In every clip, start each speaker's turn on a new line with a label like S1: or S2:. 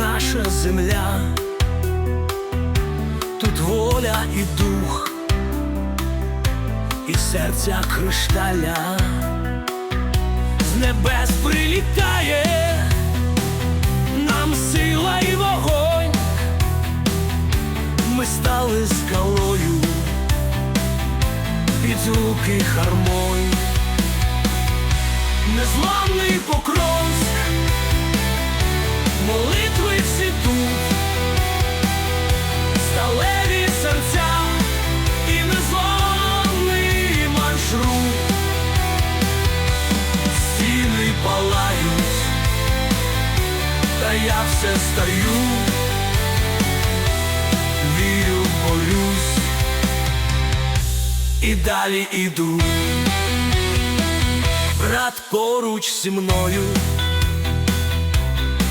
S1: наша земля, тут воля і дух, і серця кришталя, з небес прилітає нам сила і вогонь, ми стали скалою під звуки хармонь, незламний покровськ, палають, та я все стаю, вірю, борюсь. І далі іду. Брат поруч зі мною,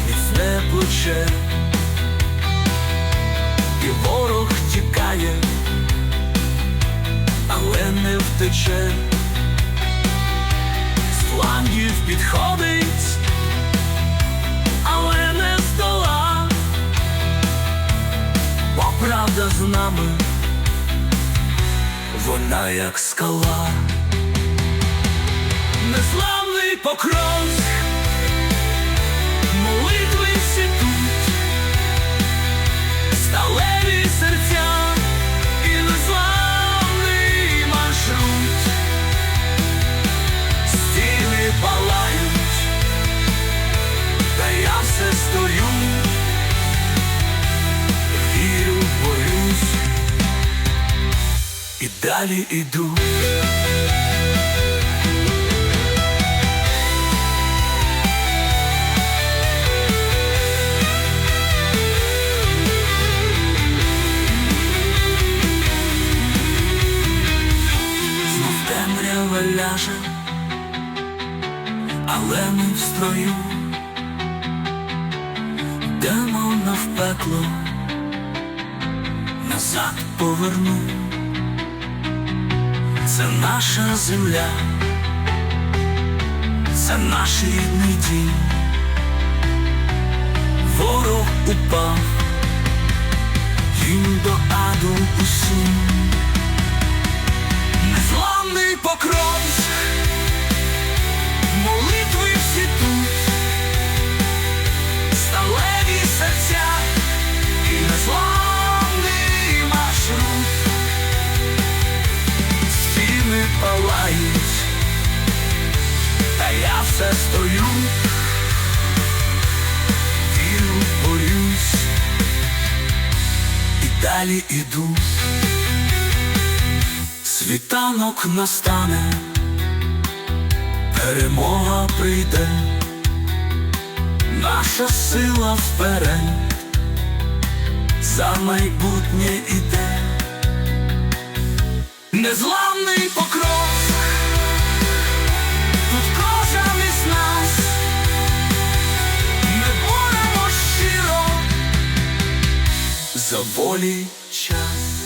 S1: міцне плече, і ворог тікає, але не втече, правда з нами, вона як скала далі іду. Ляже, але ми в строю, йдемо навпекло, назад поверну, це наша земля, це наш рідний дім, ворог упав, їм до аду усім. Незламний покров, все стою, вірю, борюсь. І далі іду. Світанок настане, перемога прийде, наша сила вперед, за майбутнє іде, незламний покров, за волі час.